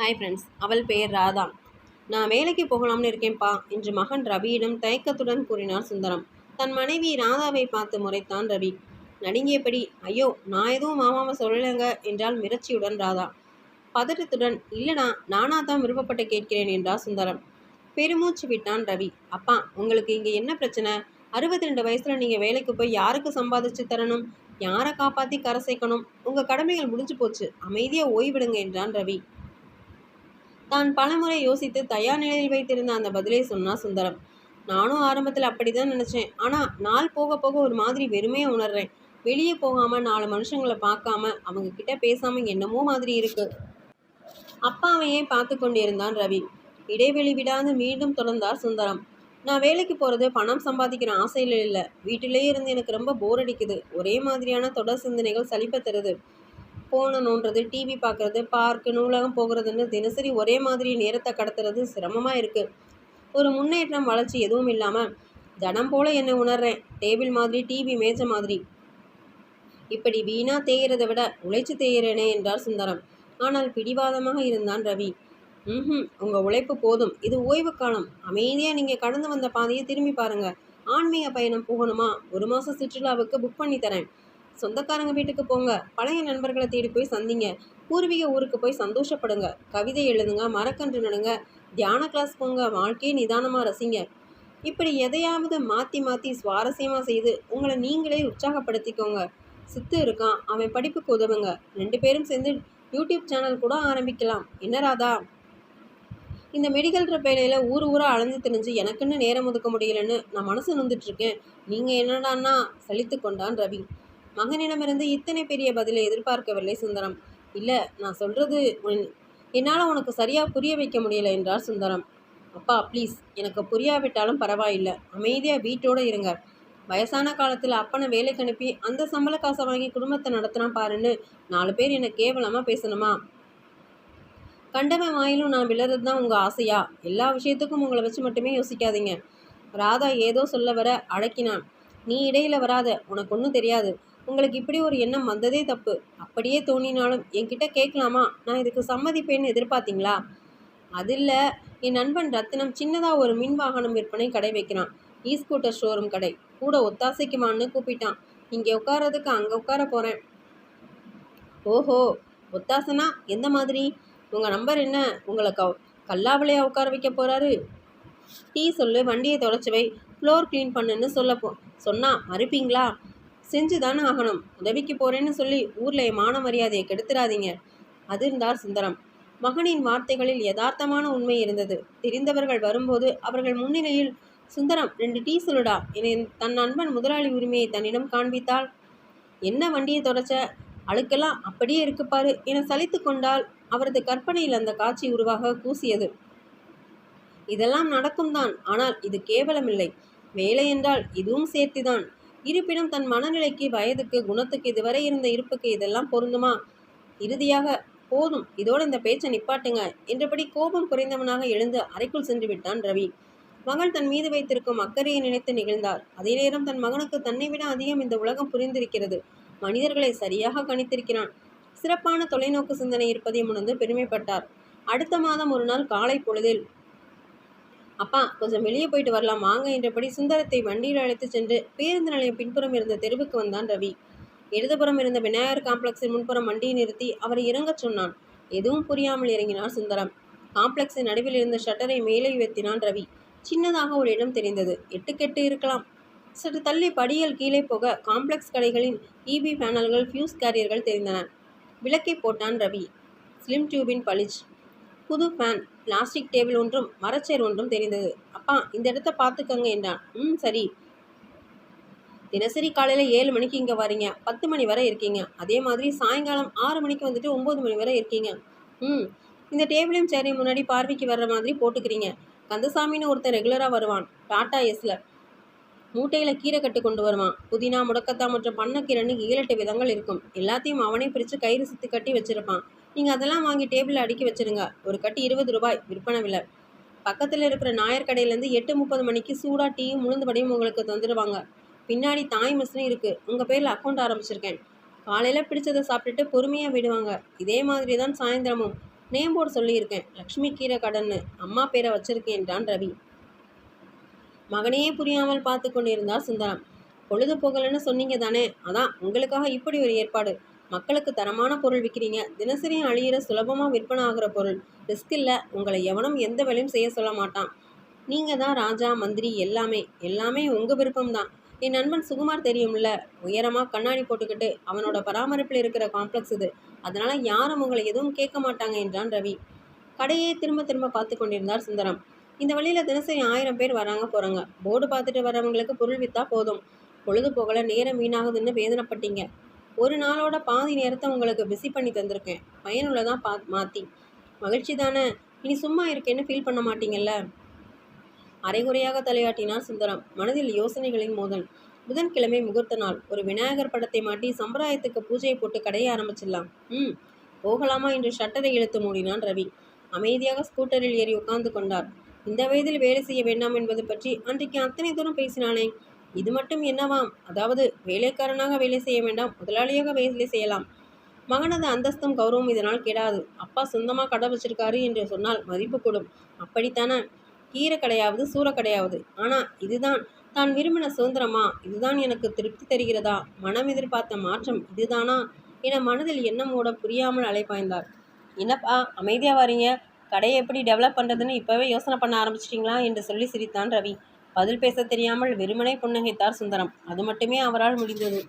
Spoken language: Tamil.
ஹாய் ஃப்ரெண்ட்ஸ் அவள் பெயர் ராதா. நான் வேலைக்கு போகலாம்னு இருக்கேன்ப்பா என்று மகன் ரவியிடம் தயக்கத்துடன் கூறினார் சுந்தரம். தன் மனைவி ராதாவை பார்த்து முறைத்தான் ரவி. நடுங்கியபடி ஐயோ நான் எதுவும் மாமாவை சொல்லலைங்க என்றால் மிரட்சியுடன் ராதா. பதட்டத்துடன் இல்லைனா நானா தான் விருப்பப்பட்டு கேட்கிறேன் என்றார் சுந்தரம். பெருமூச்சு விட்டான் ரவி. அப்பா உங்களுக்கு இங்கே என்ன பிரச்சனை? அறுபத்தி ரெண்டு வயசில் நீங்கள் வேலைக்கு போய் யாருக்கு சம்பாதிச்சு தரணும்? யாரை காப்பாற்றி கரை சேர்க்கணும்? உங்கள் கடமைகள் முடிஞ்சு போச்சு. அமைதியாக ஓய்விடுங்க என்றான் ரவி. தான் பலமுறை யோசித்து தயார் நிலையில் வைத்திருந்த அந்த பதிலை சொன்னா சுந்தரம். நானும் ஆரம்பத்தில் அப்படிதான் நினச்சேன். ஆனால் நாள் போக போக ஒரு மாதிரி வெறுமையாக உணர்றேன். வெளியே போகாமல் நாலு மனுஷங்களை பார்க்காம அவங்க கிட்ட பேசாமல் என்னமோ மாதிரி இருக்கு. அப்பாவையே பார்த்து கொண்டிருந்தான் ரவி. இடைவெளி விடாது மீண்டும் தொடர்ந்தார் சுந்தரம். நான் வேலைக்கு போகிறது பணம் சம்பாதிக்கிற ஆசையில் இல்லை. வீட்டிலேயே இருந்து எனக்கு ரொம்ப போர் அடிக்குது. ஒரே மாதிரியான தொடர் சிந்தனைகள் சலிப்பை தருது. ஃபோனை நோண்டுறது டிவி பார்க்குறது பார்க்கு நூலகம் போகிறதுன்னு தினசரி ஒரே மாதிரி நேரத்தை கடத்துறது சிரமமாக இருக்குது ஒரு முன்னேற்றம் வளர்ச்சி எதுவும் இல்லாமல் ஜனம் போல் என்னை உணர்றேன். டேபிள் மாதிரி டிவி மேஜ மாதிரி. இப்படி வீணா தேயிறதை விட உழைச்சு தேயிறேனே என்றார் சுந்தரம். ஆனால் பிடிவாதமாக இருந்தான் ரவி. ம் உங்கள் உழைப்பு போதும். இது ஓய்வு காலம். அமைதியாக நீங்கள் கடந்து வந்த பாதையை திரும்பி பாருங்கள் ஆன்மீக பயணம் போகணுமா? ஒரு மாதம் சுற்றுலாவுக்கு புக் பண்ணி தரேன். சொந்தக்காரங்க வீட்டுக்கு போங்க. பழைய நண்பர்களை தேடி போய் சந்திங்க. பூர்வீக ஊருக்கு போய் சந்தோஷப்படுங்க. கவிதை எழுதுங்க மரக்கன்று நடுங்க. தியான கிளாஸ் போங்க. வாழ்க்கையை நிதானமாக ரசிங்க. இப்படி எதையாவது மாற்றி மாற்றி சுவாரஸ்யமாக செய்து உங்களை நீங்களே உற்சாகப்படுத்திக்கோங்க. சித்து இருக்கான். அவன் படிப்புக்கு உதவுங்க. ரெண்டு பேரும் சேர்ந்து யூடியூப் சேனல் கூட ஆரம்பிக்கலாம். என்ன ராதா? இந்த மெடிக்கல் வேலையில் ஊர் ஊராக அலைஞ்சு திரிஞ்சு எனக்குன்னு நேரம் ஒதுக்க முடியலன்னு நான் மனசு நொந்துட்டுருக்கேன் நீங்கள் என்னடான்னா சலித்து கொண்டான் ரவி. மகனிடமிருந்து இத்தனை பெரிய பதிலை எதிர்பார்க்கவில்லை சுந்தரம். இல்லை நான் சொல்கிறது என்னால் உனக்கு சரியாக புரிய வைக்க முடியல என்றார் சுந்தரம். அப்பா ப்ளீஸ் எனக்கு புரியாவிட்டாலும் பரவாயில்லை. அமைதியாக வீட்டோடு இருங்க. வயசான காலத்தில் அப்பனை வேலைக்கு அனுப்பி அந்த சம்பள காசை வாங்கி குடும்பத்தை நடத்தினா பாருன்னு நாலு பேர் என்னை கேவலமாக பேசணுமா? கண்டவன் வாயிலும் நான் விழுறது தான் உங்கள் ஆசையா? எல்லா விஷயத்துக்கும் உங்களை வச்சு மட்டுமே யோசிக்காதீங்க. ராதா ஏதோ சொல்ல வர அடக்கினான். நீ இடையில வராத உனக்கு ஒன்றும் தெரியாது. உங்களுக்கு இப்படி ஒரு எண்ணம் வந்ததே தப்பு. அப்படியே தோணினாலும் என்கிட்ட கேட்கலாமா? நான் இதுக்கு சம்மதிப்பேன்னு எதிர்பார்த்தீங்களா? அது இல்லை என் நண்பன் ரத்தினம் சின்னதாக ஒரு மின் வாகனம் விற்பனை கடை வைக்கிறான். இ ஸ்கூட்டர் ஷோரூம் கடை. கூட ஒத்தாசைக்குமான்னு கூப்பிட்டான். இங்கே உட்காரதுக்கு அங்கே உட்கார போகிறேன் ஓஹோ ஒத்தாசனா? எந்த மாதிரி? உங்கள் நம்பர் என்ன? உங்களை க கல்லாவிலையா உட்கார வைக்க போகிறாரு டீ சொல்லு வண்டியை தொடச்சி வை. ஃப்ளோர் க்ளீன் பண்ணுன்னு சொல்ல போ சொன்னா மறுப்பீங்களா? செஞ்சு தானே ஆகணும். உதவிக்கு போகிறேன்னு சொல்லி ஊரில் மான மரியாதையை கெடுத்துடாதீங்க அதிர்ந்தார் சுந்தரம். மகனின் வார்த்தைகளில் யதார்த்தமான உண்மை இருந்தது. தெரிந்தவர்கள் வரும்போது அவர்கள் முன்னிலையில் சுந்தரம் ரெண்டு டீ சொல்லுடா. என தன் நண்பன் முதலாளி உரிமையை தன்னிடம் காண்பித்தால் என்ன வண்டியை தொடச்ச? அழுக்கெல்லாம் அப்படியே இருக்குப்பாரு என சலித்து கொண்டால் அவரது கற்பனையில் அந்த காட்சி உருவாக கூசியது. இதெல்லாம் நடக்கும் தான் ஆனால் இது கேவலமில்லை. வேலை என்றால் இதுவும் சேர்த்துதான். இருப்பினும் தன் மனநிலைக்கு வயதுக்கு குணத்துக்கு இதுவரை இருந்த இருப்புக்கு இதெல்லாம் பொருந்துமா? இறுதியாக போதும் இதோடு இந்த பேச்சை நிப்பாட்டுங்க என்றபடி கோபம் குறைந்தவனாக எழுந்து அறைக்குள் சென்று விட்டான் ரவி. மகள் தன் மீது வைத்திருக்கும் அக்கறையை நினைத்து நிகழ்ந்தார். அதே நேரம் தன் மகனுக்கு தன்னை விட அதிகம் இந்த உலகம் புரிந்திருக்கிறது. மனிதர்களை சரியாக கணித்திருக்கிறான். சிறப்பான தொலைநோக்கு சிந்தனை இருப்பதை உணர்ந்து பெருமைப்பட்டார். அடுத்த மாதம் ஒரு நாள் காலை பொழுதில் அப்பா கொஞ்சம் வெளியே போயிட்டு வரலாம். வாங்க என்றபடி சுந்தரத்தை வண்டியில் அழைத்து சென்று பேருந்து நிலையம் பின்புறம் இருந்த தெருவுக்கு வந்தான் ரவி. இடதுபுறம் இருந்த விநாயகர் காம்ப்ளெக்ஸின் முன்புறம் வண்டியை நிறுத்தி அவரை இறங்கச் சொன்னான். எதுவும் புரியாமல் இறங்கினார் சுந்தரம். காம்ப்ளெக்ஸின் நடுவில் இருந்த ஷட்டரை மேலே உயர்த்தினான் ரவி. சின்னதாக ஒரு இடம் தெரிந்தது. எட்டு கெட்டு இருக்கலாம். சற்று தள்ளி படியல் கீழே போக காம்ப்ளெக்ஸ் கடைகளின் இபி பேனல்கள் ஃபியூஸ் கேரியர்கள் தெரிந்தன. விளக்கை போட்டான் ரவி. ஸ்லிம் டியூபின் பளிச். புது ஃபேன். பிளாஸ்டிக் டேபிள் ஒன்றும் மரச்சேர் ஒன்றும் தெரிந்தது. அப்பா இந்த இடத்த பார்த்துக்கங்க என்றான். ம் சரி. தினசரி காலையில் ஏழு மணிக்கு இங்கே வரீங்க. பத்து மணி வரை இருக்கீங்க. அதே மாதிரி சாயங்காலம் ஆறு மணிக்கு வந்துட்டு ஒம்பது மணி வரை இருக்கீங்க. ம். இந்த டேபிளையும் சேரையும் முன்னாடி பார்வைக்கு வர்ற மாதிரி போட்டுக்கிறீங்க. கந்தசாமின்னு ஒருத்தர் ரெகுலராக வருவான். டாட்டா எஸ்ல மூட்டையில் கீரை கட்டு கொண்டு வருவான். புதினா முடக்கத்தா மற்றும் பண்ணக்கீரைன்னு ஏழெட்டு விதங்கள் இருக்கும். எல்லாத்தையும் அவனே பிரித்து கயிறு சுற்றி கட்டி வச்சுருப்பான். நீங்கள் அதெல்லாம் வாங்கி டேபிளில் அடுக்கி வச்சுருங்க. ஒரு கட்டி இருபது ரூபாய் விற்பனை விலை. பக்கத்தில் இருக்கிற நாயர் கடையிலேருந்து எட்டு முப்பது மணிக்கு சூடாக டீயும் முழுந்தபடியும் உங்களுக்கு தந்துடுவாங்க பின்னாடி தாய் மிஸ்னும் இருக்குது உங்கள் பேரில் அக்கௌண்ட் ஆரம்பிச்சிருக்கேன். காலையில் பிடிச்சதை சாப்பிட்டுட்டு பொறுமையாக விடுவாங்க. இதே மாதிரி தான் சாயந்தரமும். நேம் போர்டு சொல்லியிருக்கேன். லக்ஷ்மி கீரை கடன்னு. அம்மா பேரை வச்சுருக்கேன் என்றான் ரவி. மகனையே புரியாமல் பார்த்து கொண்டிருந்தார் சுந்தரம். பொழுது போகலன்னு சொன்னீங்க தானே? அதான் உங்களுக்காக இப்படி ஒரு ஏற்பாடு. மக்களுக்கு தரமான பொருள் விற்கிறீங்க தினசரி அழியிற சுலபமாக விற்பனை ஆகிற பொருள். ரிஸ்க் இல்லை. உங்களை எவனும் எந்த வேலையும் செய்ய சொல்ல மாட்டான். நீங்கள் தான் ராஜா மந்திரி எல்லாமே. எல்லாமே உங்கள் விருப்பம்தான் என் நண்பன் சுகுமார் தெரியும்ல? உயரமாக கண்ணாடி போட்டுக்கிட்டு அவனோட பராமரிப்பில் இருக்கிற காம்ப்ளெக்ஸ் இது. அதனால் யாரும் உங்களை எதுவும் கேட்க மாட்டாங்க என்றான் ரவி. கடையே திரும்ப திரும்ப பார்த்து கொண்டிருந்தார் சுந்தரம். இந்த வழியில் தினசரி ஆயிரம் பேர் வராங்க போகிறாங்க போர்டு பார்த்துட்டு வரவங்களுக்கு பொருள் விற்றா போதும். பொழுது போகல நேரம் வீணாகுதுன்னு வேதனைப்பட்டீங்க. ஒரு நாளோட பாதி நேரத்தை உங்களுக்கு பிஸி பண்ணி தந்திருக்கேன். பயனுள்ளதான் பா மாற்றி மகிழ்ச்சி தானே? இனி சும்மா இருக்கேன்னு ஃபீல் பண்ண மாட்டீங்கல்ல? அரைகுறையாக தலையாட்டினார் சுந்தரம். மனதில் யோசனைகளின் மோதல். புதன்கிழமை முகூர்த்த நாள். ஒரு விநாயகர் படத்தை மாட்டி சம்பிரதாயத்துக்கு பூஜையை போட்டு கடையை ஆரம்பிச்சிடலாம். ம். போகலாமா என்று ஷட்டரை இழுத்து மூடினான் ரவி. அமைதியாக ஸ்கூட்டரில் ஏறி உட்கார்ந்து கொண்டார். இந்த வயதில் வேலை செய்ய வேண்டாம் என்பது பற்றி அன்றைக்கு அத்தனை தூரம் பேசினானே. இது மட்டும் என்னவாம்? அதாவது வேலைக்காரனாக வேலை செய்ய வேண்டாம் முதலாளியாக வேலை செய்யலாம். மகனது அந்தஸ்தும் கௌரவம் இதனால் கெடாது. அப்பா சொந்தமாக கடை வச்சிருக்காரு என்று சொன்னால் மதிப்பு கூடும். அப்படித்தானே? கீரை கடையாவது சூறக்கடையாவது ஆனால் இதுதான். தான் விரும்பின சுதந்திரமா? இதுதான் எனக்கு திருப்தி தருகிறதா? மனம் எதிர்பார்த்த மாற்றம் இதுதானா? என மனதில் எண்ணம் ஓட புரியாமல் அலைப்பாய்ந்தார் என்னப்பா அமைதியாக வரீங்க? கடையை எப்படி டெவலப் பண்ணுறதுன்னு இப்போவே யோசனை பண்ண ஆரம்பிச்சிட்டிங்களா என்று சொல்லி சிரித்தான் ரவி. பதில் பேச தெரியாமல் வெறுமனே புன்னகைத்தார் சுந்தரம். அது மட்டுமே அவரால் முடிந்தது.